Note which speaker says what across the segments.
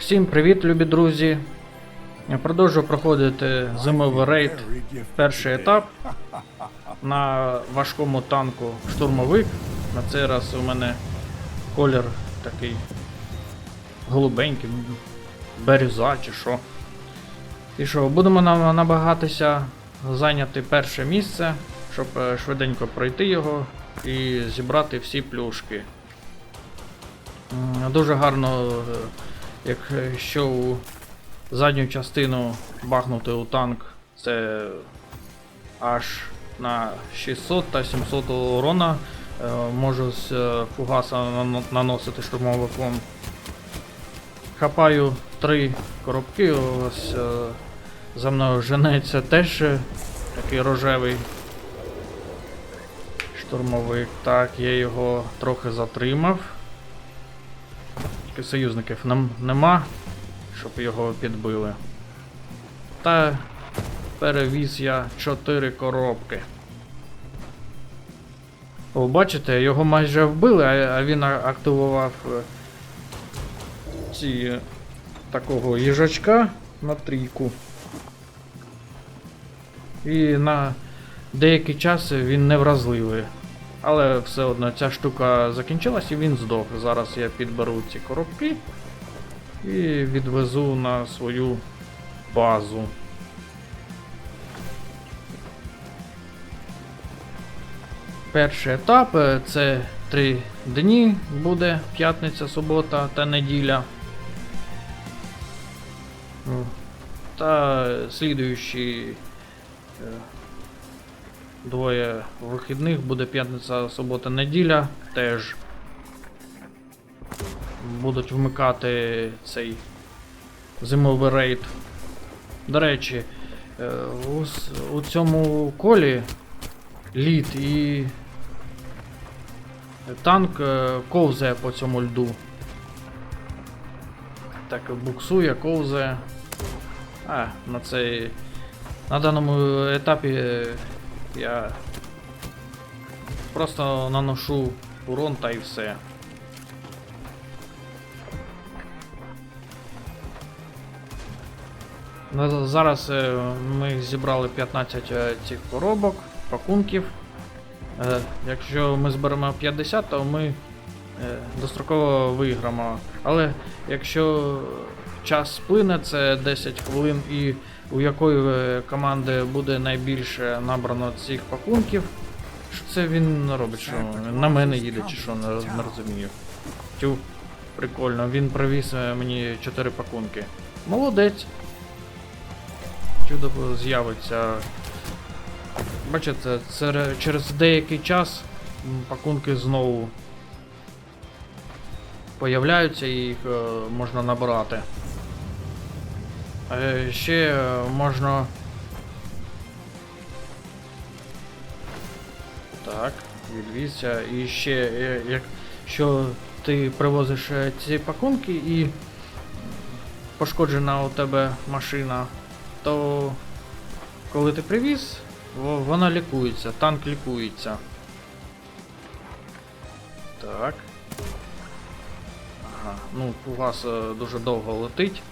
Speaker 1: Всім привіт, любі друзі! Я продовжую проходити зимовий рейд. Перший етап на важкому танку штурмовик. На цей раз у мене колір такий голубенький, береза чи що. І що, будемо нам намагатися зайняти перше місце, щоб е, швиденько пройти його і зібрати всі плюшки. Дуже гарно, е, якщо у задню частину бахнути у танк, це аж на 600 та 700 урона е, можу з е, фугаса наносити штурмовиком. Хапаю три коробки, ось е, за мною женеться теж е, такий рожевий штурмовик. Так, я його трохи затримав. Союзників нам нема, щоб його підбили. Та перевіз я 4 коробки. О, бачите, його майже вбили, а він активував е, ці е, такого їжачка на трійку. І на деякий час він не вразливий. Але все одно ця штука закінчилась і він здох. Зараз я підберу ці коробки і відвезу на свою базу. Перший етап е, це три дні буде п'ятниця, субота та неділя. Та слідуючі е, двоє вихідних буде п'ятниця, субота, неділя. Теж будуть вмикати цей зимовий рейд. До речі, е, у, у цьому колі лід і танк е, ковзає по цьому льду. Так буксує, ковзає. А, на цей. На даному етапі е, я просто наношу урон та і все. Зараз е, ми зібрали 15 е, цих коробок, пакунків. Е, Якщо ми зберемо 50, то ми достроково виграємо. Але якщо час сплине, це 10 хвилин, і у якої е, команди буде найбільше набрано цих пакунків, що це він робить? Що на мене їде чи що, не, не розумію. Тю, прикольно, він привіз е, мені 4 пакунки. Молодець. Чудо з'явиться. Бачите, це через деякий час пакунки знову появляються і їх е, можна набирати. Е, ще е, можна. Так, відвізся. І ще, е, якщо ти привозиш ці пакунки і пошкоджена у тебе машина, то коли ти привіз, вона лікується, танк лікується. Так. Ага, ну у вас дуже довго летить.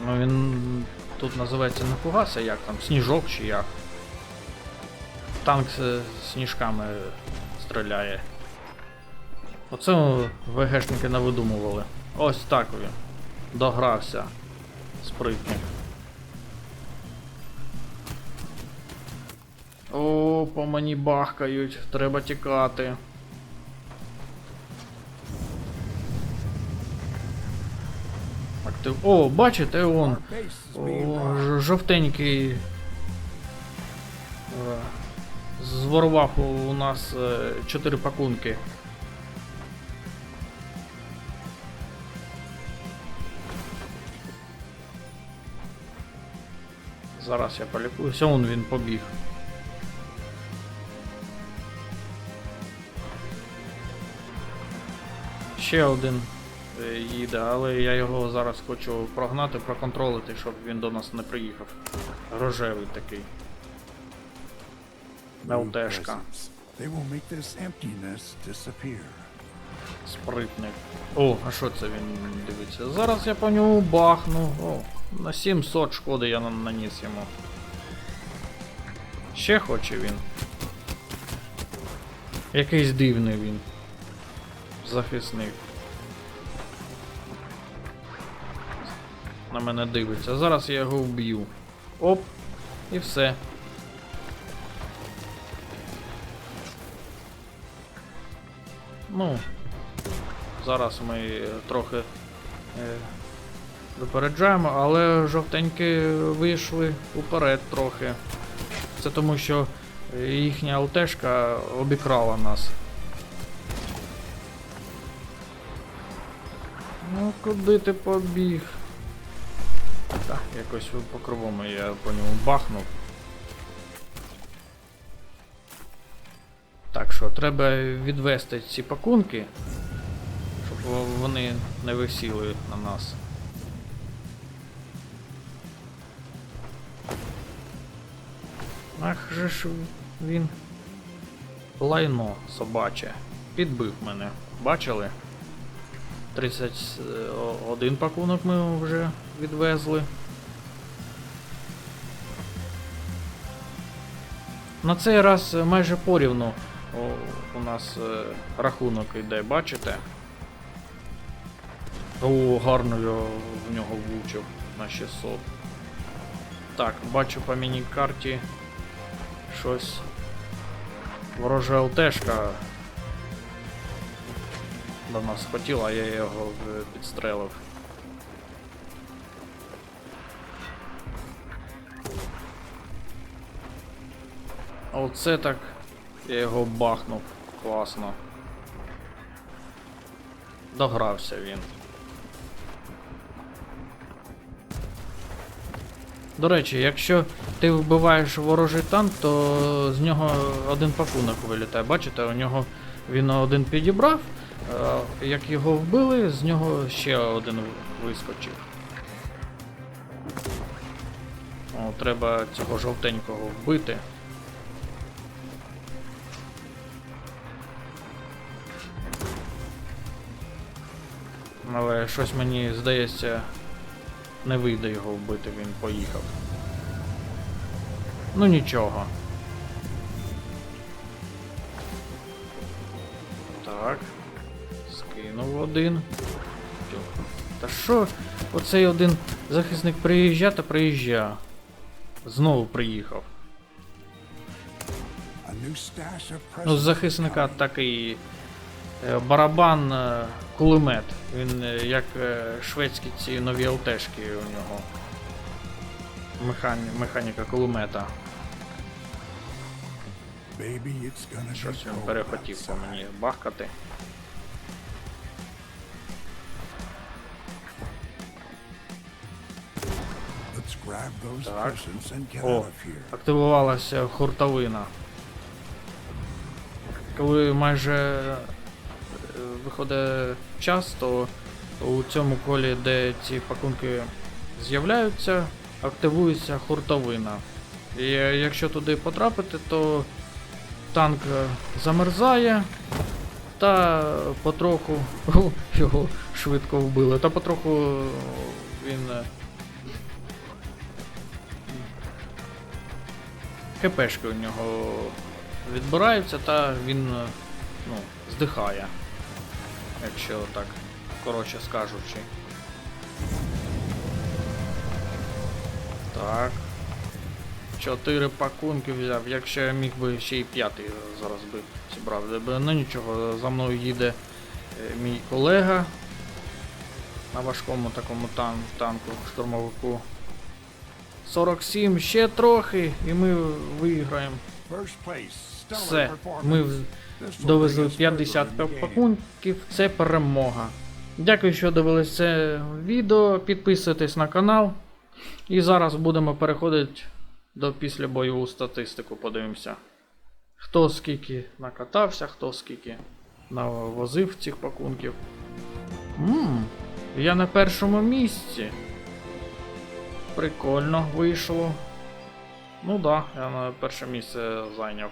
Speaker 1: Ну він тут називається не фугас, а як там, сніжок чи як. Танк з сніжками стріляє. Оце ВГшники навидумували. Ось так він. Догрався. Спритник. О, по мені бахкають, треба тікати. Актив... О, бачите, он. О, жовтенький. е, Зворував у нас 4 пакунки. Зараз я полікуюся, он він побіг. Ще один е, їде, але я його зараз хочу прогнати, проконтролити, щоб він до нас не приїхав. Рожевий такий.
Speaker 2: Disappear.
Speaker 1: Спритник. О, а що це він дивиться? Зараз я по ньому бахну. О, на 700 шкоди я наніс йому. Ще хоче він. Якийсь дивний він. Захисник. На мене дивиться. Зараз я його вб'ю. Оп, і все. Ну, зараз ми трохи е, випереджаємо, але жовтенькі вийшли уперед трохи. Це тому, що їхня ЛТшка обікрала нас. Ну, куди ти побіг? Так, якось по-кривому я по ньому бахнув. Так що, треба відвести ці пакунки, щоб вони не висіли на нас. Ах же ж він. Лайно собаче. Підбив мене. Бачили? 31 пакунок ми вже відвезли. На цей раз е, майже порівну у нас е, рахунок йде, бачите? О, гарно я в нього влучив на 600. Так, бачу по міні-карті щось. Ворожа ЛТшка до нас хотіла, а я його підстрелив. Оце так я його бахнув класно. Догрався він. До речі, якщо ти вбиваєш ворожий танк, то з нього один пакунок вилітає. Бачите, у нього він один підібрав, як його вбили, з нього ще один вискочив. О, треба цього жовтенького вбити. Але щось мені здається, не вийде його вбити, він поїхав. Ну нічого. Так. Скинув один. Та що оцей один захисник приїжджа та приїжджа. Знову приїхав. Ну, з захисника такий е, барабан е, кулемет. Він е, як шведські ці нові ЛТшки у нього. Механі... Механіка кулемета. Щось він перехотів по мені бахкати. Так. О, активувалася хуртовина. Коли майже е, виходить час, то у цьому колі, де ці пакунки з'являються, активується хуртовина. І е, якщо туди потрапити, то танк е, замерзає та потроху О, його швидко вбили. Та потроху ХПшки у нього відбираються, та він е, ну, здихає. Якщо так, коротше скажучи. Так. Чотири пакунки взяв, якщо я міг би ще й п'ятий зараз би зібрав. Ну нічого, за мною їде е, мій колега на важкому такому тан танку, штурмовику. 47, ще трохи, і ми виграємо. Все, ми довезли 50 пакунків, це перемога. Дякую, що дивились це відео. Підписуйтесь на канал. І зараз будемо переходити до післябойову статистику. Подивимося. Хто скільки накатався, хто скільки навозив цих пакунків. Ммм, я на першому місці. Прикольно вийшло. Ну да, я на перше місце зайняв.